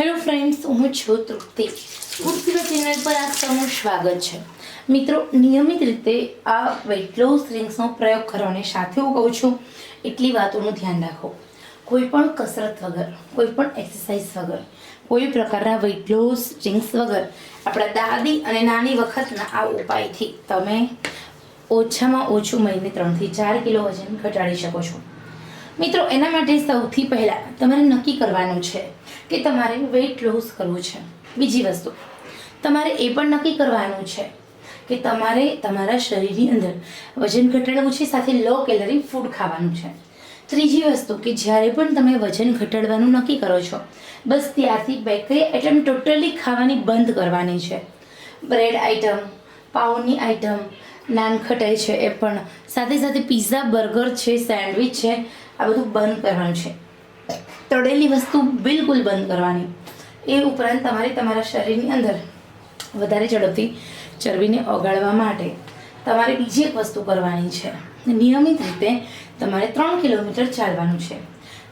Hello friends, હું છું તૃપ્તિ. Food channel પર આપ સૌનું સ્વાગત છે. મિત્રો, નિયમિત રીતે આ વેટ લોસ ડ્રિંક્સનો પ્રયોગ કરવાની સાથે હું કહું છું, એટલી વાતોનું ધ્યાન રાખો. કોઈ પણ કસરત વગર, કોઈ પણ એક્સરસાઇઝ વગર, કોઈ પ્રકારના વેટ લોસ ડ્રિંક્સ વગર, આપણા દાદી અને નાની વખતના આ ઉપાયથી તમે ઓછામાં ઓછું મહિને ત્રણથી ચાર કિલો વજન ઘટાડી શકો છો. મિત્રો, એના માટે સૌથી પહેલાં તમારે નક્કી કરવાનું છે કે તમારે વેઇટ લોસ કરવું છે. બીજી વસ્તુ, તમારે એ પણ નક્કી કરવાનું છે કે તમારે તમારા શરીરની અંદર વજન ઘટાડવું છે, સાથે લો કેલરી ફૂડ ખાવાનું છે. ત્રીજી વસ્તુ કે જ્યારે પણ તમે વજન ઘટાડવાનું નક્કી કરો છો, બસ ત્યારથી બેકરી આઈટમ ટોટલી ખાવાની બંધ કરવાની છે. બ્રેડ આઈટમ પાઉની આઈટમ નાન ખટાઈ છે એ પણ. સાથે સાથે પીઝા બર્ગર છે સેન્ડવિચ છે આ બધું બંધ કરવાનું છે. તળેલી વસ્તુ બિલકુલ બંધ કરવાની. એ ઉપરાંત તમારે તમારા શરીરની અંદર વધારે ઝડપથી ચરબીને ઓગાળવા માટે તમારે બીજી એક વસ્તુ કરવાની છે. નિયમિત રીતે તમારે ત્રણ કિલોમીટર ચાલવાનું છે.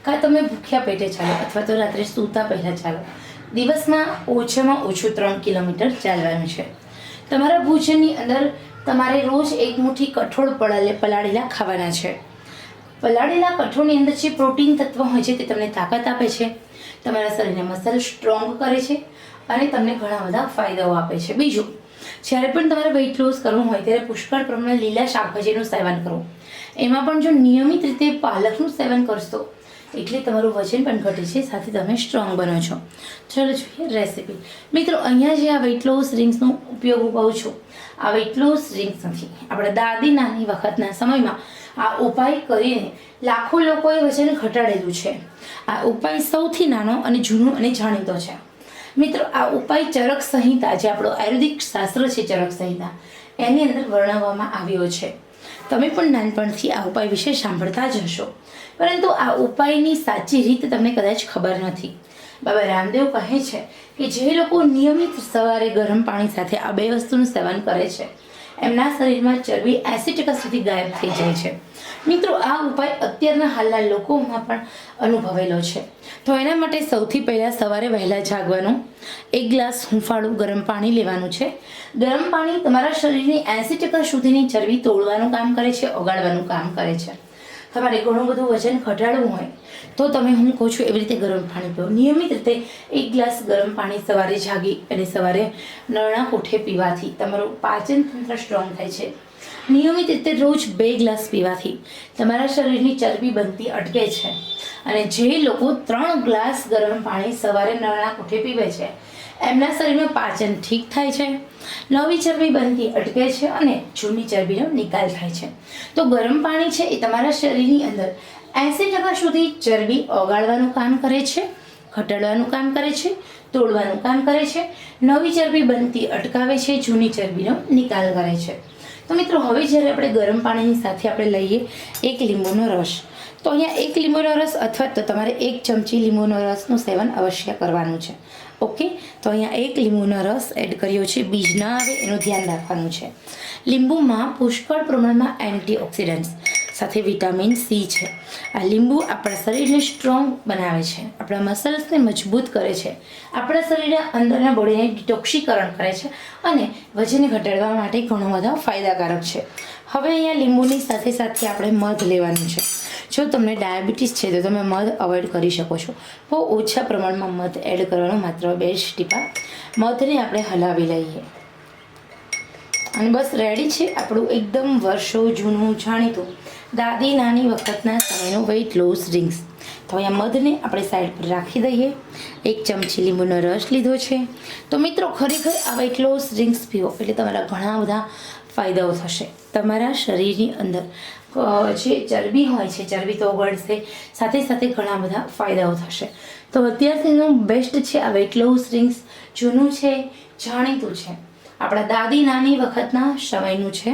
કાં તમે ભૂખ્યા પેટે ચાલો અથવા તો રાત્રે સૂતા પહેલાં ચાલો. દિવસમાં ઓછામાં ઓછું ત્રણ કિલોમીટર ચાલવાનું છે. તમારા ભોજનની અંદર તમારે રોજ એક મુઠ્ઠી કઠોળ પલાળે પલાળેલા ખાવાના છે. પલાળેલા કઠોળની અંદર જે પ્રોટીન તત્વ હોય છે તે તમને તાકાત આપે છે. તમારા શરીરને મસલ સ્ટ્રોંગ કરે છે અને તમને ઘણા બધા ફાયદાઓ આપે છે. બીજું, જ્યારે પણ તમારે વેઇટ લોસ કરવું હોય ત્યારે પુષ્કળ પ્રમાણમાં લીલા શાકભાજીનું સેવન કરવું એમાં પણ જો નિયમિત રીતે પાલકનું સેવન કરશો એટલે તમારું વજન પણ ઘટે છે, સાથે તમે સ્ટ્રોંગ બનો છો. ચલો જોઈએ રેસીપી મિત્રો, અહીંયા જે આ વેઇટ લોસ ડ્રિંક્સનો ઉપયોગ હું કહું છું, આ વેઇટ લોસ ડ્રિંક્સ નથી. આપણા દાદી નાની વખતના સમયમાં આ ઉપાય કરીને લાખો લોકોએ વજન ઘટાડેલું છે. આ ઉપાય સૌથી નાનો અને જૂનો અને જાણીતો છે. મિત્રો, આ ઉપાય ચરક સંહિતા, જે આપણો આયુર્વેદિક શાસ્ત્ર છે ચરક સંહિતા, એની અંદર વર્ણવવામાં આવ્યો છે. તમે પણ નાનપણથી આ ઉપાય વિશે સાંભળતા જ હશો. પરંતુ આ ઉપાયની સાચી રીત તમને કદાચ ખબર નથી. બાબા રામદેવ કહે છે કે જે લોકો નિયમિત સવારે ગરમ પાણી સાથે આ બે વસ્તુનું સેવન કરે છે એમના શરીરમાં ચરબી એંસી ટકા સુધી ગાયબ થઈ જાય છે. મિત્રો, આ ઉપાય અત્યારના હાલના લોકોમાં પણ અનુભવેલો છે. તો એના માટે સૌથી પહેલાં સવારે વહેલા જાગવાનું, એક ગ્લાસ હૂંફાળું ગરમ પાણી લેવાનું છે. ગરમ પાણી તમારા શરીરની એંસી ટકા સુધીની ચરબી તોડવાનું કામ કરે છે, ઓગાળવાનું કામ કરે છે. તમારે ઘણું બધું વજન ઘટાડવું હોય, તો તમે હું કહું છું એવી રીતે ગરમ પાણી પીવો નિયમિત રીતે એક ગ્લાસ ગરમ પાણી સવારે જાગી અને સવારે નરણા કોઠે પીવાથી તમારું પાચન તંત્ર સ્ટ્રોંગ થાય છે. નિયમિત રીતે રોજ બે ગ્લાસ પીવાથી તમારા શરીરની ચરબી બનતી અટકે છે. અને જે લોકો ત્રણ ગ્લાસ ગરમ પાણી સવારે નરણા કોઠે પીવે છે એમના શરીરમાં પાચન ઠીક થાય છે નવી ચરબી બનતી અટકે છે અને જૂની ચરબીનો નિકાલ થાય છે. તો ગરમ પાણી છે એ તમારા શરીરની અંદર એંસી ટકા સુધી ચરબી ઓગાળવાનું કામ કરે છે, ઘટાડવાનું કામ કરે છે, તોડવાનું કામ કરે છે, નવી ચરબી બનતી અટકાવે છે, જૂની ચરબીનો નિકાલ કરે છે. તો મિત્રો, હવે જ્યારે આપણે ગરમ પાણીની સાથે આપણે લઈએ એક લીંબુનો રસ, તો અહીંયા એક લીંબુનો રસ અથવા તો તમારે એક ચમચી લીંબુનો રસનું સેવન અવશ્ય કરવાનું છે. ઓકે તો અહીંયા એક લીંબુનો રસ એડ કર્યો છે. બીજ ના આવે, એનું ધ્યાન રાખવાનું છે. લીંબુમાં પુષ્કળ પ્રમાણમાં એન્ટીઓક્સિડન્ટ્સ સાથે વિટામિન સી છે. આ લીંબુ આપણા શરીરને સ્ટ્રોંગ બનાવે છે. આપણા મસલ્સને મજબૂત કરે છે. આપણા શરીરના અંદરના બોડીને ડિટોક્સિકરણ કરે છે અને વજન ઘટાડવા માટે ઘણો બધો ફાયદાકારક છે. હવે અહીંયા લીંબુની સાથે સાથે આપણે મધ લેવાનું છે. જો તમને ડાયાબિટીસ છે તો તમે મધ અવોઇડ કરી શકો છો. બહુ ઓછા પ્રમાણમાં મધ એડ કરવાનો માત્ર બે જ ટીપા મધને આપણે હલાવી લઈએ. અને બસ રેડી છે આપણું એકદમ વર્ષો જૂનું જાણીતું દાદી નાની વખતના સમયનું વેઇટ લોસ ડ્રિંક્સ તો અહીંયા મધને આપણે સાઈડ પર રાખી દઈએ. એક ચમચી લીંબુનો રસ લીધો છે. તો મિત્રો, ખરેખર આ વેઇટ લોસ ડ્રિંક્સ પીવો. એટલે તમારા ઘણા બધા ફાયદાઓ થશે તમારા શરીરની અંદર. જે ચરબી હોય છે, ચરબી તો ઓગળશે. સાથે સાથે ઘણા બધા ફાયદાઓ થશે. તો અત્યારથીનું બેસ્ટ છે આ વેટ લોસ રિંગ્સ જૂનું છે, જાણીતું છે. આપણા દાદી નાની વખતના સમયનું છે.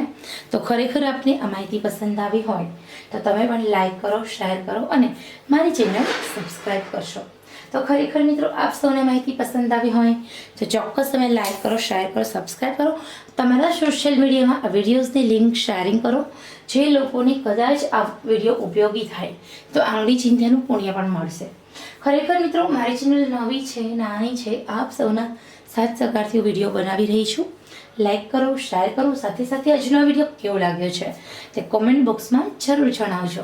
તો ખરેખર આપને આ માહિતી પસંદ આવી હોય, તો તમે પણ લાઈક કરો શેર કરો અને મારી ચેનલ સબસ્ક્રાઈબ કરશો. તો ખરેખર મિત્રો, આપ સૌને માહિતી પસંદ આવી હોય, તો ચોક્કસ તમે લાઈક કરો શેર કરો સબસ્ક્રાઈબ કરો. તમારા સોશિયલ મીડિયામાં આ વિડીયોઝની લિંક શેરિંગ કરો, જે લોકોને કદાચ આ વીડિયો ઉપયોગી થાય, તો આંગળી ચિંતાનું પુણ્ય પણ મળશે. ખરેખર મિત્રો, મારી ચેનલ નવી છે, નાની છે, આપ સૌના સાથ સહકારથી હું વીડિયો બનાવી રહી છું. લાઈક કરો શેર કરો, સાથે સાથે આજનો વીડિયો કેવો લાગ્યો છે તે કોમેન્ટ બોક્સમાં જરૂર જણાવજો.